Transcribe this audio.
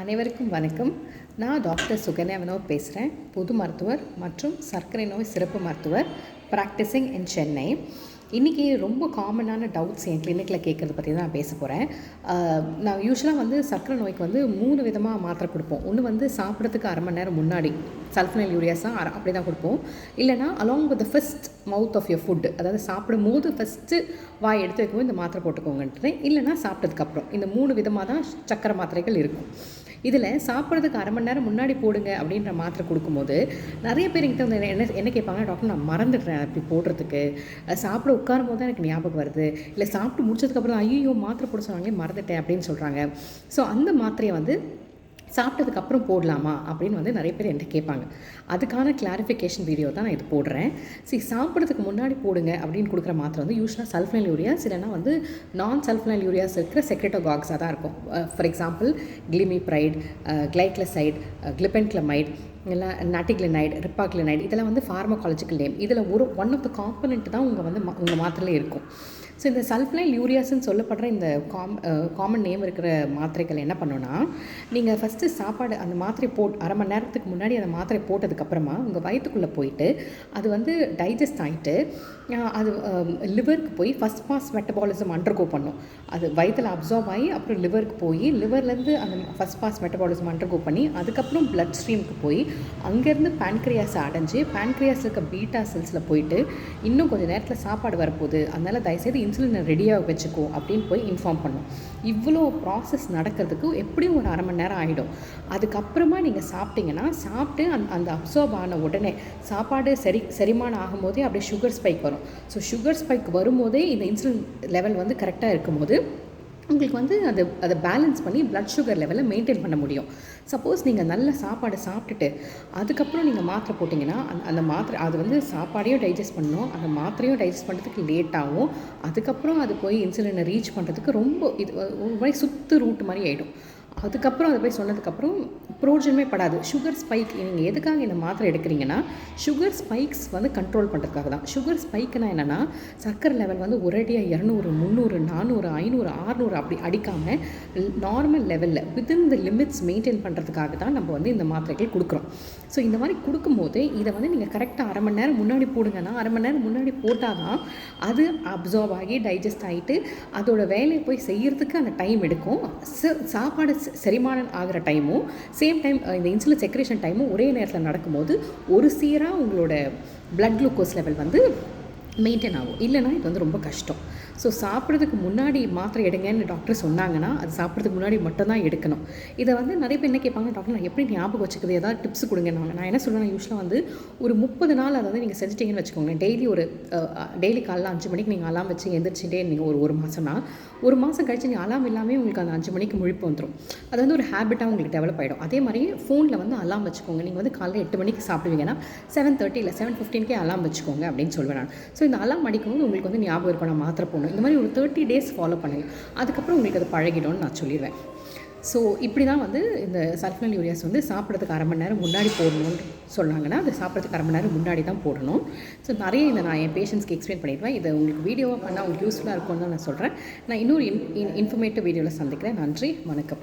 அனைவருக்கும் வணக்கம். நான் டாக்டர் சுகன்யா வினோத் பேசுகிறேன் பொது மருத்துவர் மற்றும் சர்க்கரை நோய் சிறப்பு மருத்துவர் ப்ராக்டிசிங் இன் சென்னை இன்றைக்கி ரொம்ப காமனான டவுட்ஸ் என் கிளினிக்கில் கேட்குறத பற்றி தான் நான் பேச போகிறேன் நான் யூஸ்வலாக வந்து சர்க்கரை நோய்க்கு வந்து மூணு விதமாக மாத்திரை கொடுப்போம். ஒன்று வந்து சாப்பிட்றதுக்கு அரை மணி நேரம் முன்னாடி சல்ஃபனைல் யூரியாஸாக அப்படி தான் கொடுப்போம். இல்லைனா along with the first mouth of your food அதாவது சாப்பிடும் போது ஃபஸ்ட்டு வாய் எடுத்து வைக்கும்போது இந்த மாத்திரை போட்டுக்கோங்கன்றது இல்லைனா சாப்பிட்டதுக்கப்புறம் இந்த மூணு விதமாக தான் சக்கரை மாத்திரைகள் இருக்கும். இதில் சாப்பிட்றதுக்கு அரை மணி நேரம் முன்னாடி போடுங்க அப்படின்ற மாத்திரை கொடுக்கும்போது நிறைய பேர் என்கிட்ட வந்து என்ன என்ன கேட்பாங்க டாக்டர் நான் மறந்துடுறேன் அப்படி போடுறதுக்கு. சாப்பிட உட்காரும் போது தான் எனக்கு ஞாபகம் வருது. இல்லை சாப்பிட்டு முடிச்சதுக்கப்புறம் ஐயோ மாத்திரை போட சொன்னாங்களே மறந்துட்டேன் அப்படின்னு சொல்கிறாங்க ஸோ அந்த மாத்திரையை வந்து சாப்பிட்டதுக்கப்புறம் போடலாமா அப்படின்னு வந்து நிறைய பேர் என்கிட்ட கேட்பாங்க. அதுக்கான கிளாரிஃபிகேஷன் வீடியோ தான் நான் இது போடுறேன். சரி சாப்பிட்றதுக்கு முன்னாடி போடுங்க அப்படின்னு கொடுக்குற மாத்திரை வந்து யூஸ்வலாக சல்ஃபனைல் யூரியாஸ் இல்லைனா வந்து நான் சல்ஃபனைல் யூரியாஸ் இருக்கிற செக்ரெட்டோகாக்ஸாக தான் இருக்கும். ஃபார் எக்ஸாம்பிள் கிளிமிப்ரைட் கிளைக்ளசைட் கிளிபென்க்ளமைட் இல்லை நட்டிக்ளினைட் ரிப்பாக்ளினைட் இதெல்லாம் வந்து ஃபார்மகாலஜிக்கல் நேம் இதில் ஒரு ஒன் ஆஃப் த காம்பனெண்ட் தான் உங்கள் வந்து உங்கள் மாத்திரையில் இருக்கும். ஸோ இந்த சல்ஃபனைல் யூரியாஸ்ன்னு சொல்லப்படுற இந்த காம் காமன் நேம் இருக்கிற மாத்திரைகள் என்ன பண்ணுன்னா நீங்கள் ஃபஸ்ட்டு சாப்பாடு அந்த மாத்திரை போட் அரை மணி நேரத்துக்கு முன்னாடி அந்த மாத்திரை போட்டதுக்கப்புறமா உங்கள் வயிற்றுக்குள்ளே போயிட்டு அது வந்து டைஜஸ்ட் ஆகிட்டு அது லிவருக்கு போய் ஃபஸ்ட் பாஸ் மெட்டபாலிசம் அண்டர்கோ பண்ணும். அது வயிற்றில் அப்சார்ப் ஆகி அப்புறம் லிவருக்கு போய் லிவர்லேருந்து அந்த ஃபஸ்ட் பாஸ் மெட்டபாலிசம் அண்டர்கோ பண்ணி அதுக்கப்புறம் பிளட் ஸ்ட்ரீமுக்கு போய் அங்கேருந்து pancreas அடைஞ்சு பேன்க்ரியாஸ் இருக்க பீட்டா செல்ஸில் போயிட்டு இன்னும் கொஞ்சம் நேரத்தில் சாப்பாடு வரப்போகுது. அதனால் தயவுசெய்து இன்சுலினை ரெடியாக வச்சுக்கோ அப்படின்னு போய் இன்ஃபார்ம் பண்ணும். இவ்வளோ ப்ராசஸ் நடக்கிறதுக்கு எப்படியும் ஒரு அரை மணி நேரம் ஆகிடும் அதுக்கப்புறமா நீங்கள் சாப்பிட்டீங்கன்னா சாப்பிட்டு அந்த அந்த அப்சர்வ் ஆன உடனே சாப்பாடு சரி செரிமானம் ஆகும்போதே அப்படியே சுகர் ஸ்பைக் வரும். ஸோ சுகர் ஸ்பைக் வரும்போதே இந்த இன்சுலின் லெவல் வந்து கரெக்டாக இருக்கும்போது உங்களுக்கு வந்து அதை அதை பேலன்ஸ் பண்ணி ப்ளட் சுகர் லெவலை மெயின்டைன் பண்ண முடியும். சப்போஸ் நீங்கள் நல்ல சாப்பாடு சாப்பிட்டுட்டு அதுக்கப்புறம் நீங்கள் மாத்திரை போட்டிங்கன்னா அந்த அந்த மாத்திரை அது வந்து சாப்பாடையும் டைஜஸ்ட் பண்ணணும் அந்த மாத்திரையும் டைஜஸ்ட் பண்ணுறதுக்கு லேட் ஆகும். அதுக்கப்புறம் அது போய் இன்சுலினை ரீச் பண்ணுறதுக்கு ரொம்ப இது ஒரு மாதிரி சுத்து ரூட் மாதிரி ஆகிடும் அதுக்கப்புறம் அதை போய் சொன்னதுக்கப்புறம் ப்ரோஜனமே படாது. சுகர் ஸ்பைக் நீங்கள் எதுக்காக இந்த மாத்திரை எடுக்கிறீங்கன்னா சுகர் ஸ்பைக்ஸ் வந்து கண்ட்ரோல் பண்ணுறதுக்காக தான். சுகர் ஸ்பைக்னா என்னென்னா சர்க்கரை லெவல் வந்து ஒரேடியாக இரநூறு முந்நூறு நானூறு ஐநூறு ஆறுநூறு அப்படி அடிக்காமல் நார்மல் லெவலில் வித்தின் த லிமிட்ஸ் மெயின்டைன் பண்ணுறதுக்காக தான் நம்ம வந்து இந்த மாத்திரைகள் கொடுக்குறோம். ஸோ இந்த மாதிரி கொடுக்கும்போது இதை வந்து நீங்கள் கரெக்டாக அரை மணி நேரம் முன்னாடி போடுங்கன்னா அரை மணி நேரம் முன்னாடி போட்டால் தான் அது அப்சார்ப் ஆகி டைஜஸ்ட் ஆகிட்டு அதோட வேலையை போய் செய்கிறதுக்கு அந்த டைம் எடுக்கும். ச- சாப்பாடு செரிமானம் ஆகிற டைமும் சேம் டைம் இந்த இன்சுலின் செக்ரேஷன் டைமும் ஒரே நேரத்தில் நடக்கும்போது ஒரு சீராக உங்களோட பிளட் குளுக்கோஸ் லெவல் வந்து மெயின்டைன் ஆகும். இல்லைன்னா இது வந்து ரொம்ப கஷ்டம். ஸோ சாப்பிட்றதுக்கு முன்னாடி மாத்திரை எடுங்கன்னு டாக்டர் சொன்னாங்கன்னா அது சாப்பிட்றதுக்கு முன்னாடி மட்டும்தான் எடுக்கணும். இதை வந்து நிறைய பேர் என்ன கேட்பாங்க டாக்டர் நான் எப்படி ஞாபகம் வச்சுக்கிறது? ஏதாவது டிப்ஸ் கொடுங்க. நான் நான் என்ன சொல்லுவேன் யூஸ்வலாக வந்து ஒரு முப்பது நாள் அதாவது நீங்கள் செஞ்சிட்டிங்கன்னு வச்சுக்கோங்க டெய்லி ஒரு டெய்லி காலைல அஞ்சு மணிக்கு நீங்கள் அலாம் வச்சு எந்திரிச்சிட்டே நீங்கள் ஒரு ஒரு மாதம்னா ஒரு மாதம் கழிச்சு நீங்கள் அலாம் இல்லாமல் உங்களுக்கு அந்த அஞ்சு மணிக்கு முழிப்பு வந்துடும் அது வந்து ஒரு ஹேபிட்டாக உங்களுக்கு டெவலப் ஆகிடும் அதே மாதிரி ஃபோனில் வந்து அலாம் வச்சுக்கோங்க. நீங்கள் வந்து காலையில் எட்டு மணிக்கு சாப்பிடுவீங்கன்னா செவன் தேர்ட்டி இல்லை செவன் ஃபிஃப்டீன்கே அலாம் வச்சுக்கோங்க அப்படின்னு சொல்லுவேன் நான். ஸோ இந்த அலாம் அடிக்கும்போது உங்களுக்கு வந்து ஞாபகம் இருக்கும் நான் மாத்திரை போடணும் இந்த மாதிரி ஒரு தேர்ட்டி டேஸ் ஃபாலோ பண்ணுங்கள் அதுக்கப்புறம் உங்களுக்கு அது பழகிடும்னு நான் சொல்லிடுவேன். ஸோ இப்படி தான் வந்து இந்த சல்ஃபனல் யூரியாஸ் வந்து சாப்பிட்றதுக்கு அரை மணி நேரம் முன்னாடி போடணும்னு சொன்னாங்கன்னா அது சாப்பிட்றதுக்கு அரை மணி நேரம் முன்னாடி தான் போடணும். ஸோ நிறைய இதை நான் என் பேஷண்ட்ஸ்க்கு எக்ஸ்பிளைன் பண்ணிடுவேன். இதை உங்களுக்கு வீடியோவாக பண்ணால் உங்களுக்கு யூஸ்ஃபுல்லாக இருக்கும்னு தான் நான் சொல்கிறேன் நான் இன்னொரு இன் இன்ஃபர்மேட்டிவ் வீடியோவில் சந்திக்கிறேன். நன்றி. வணக்கம்.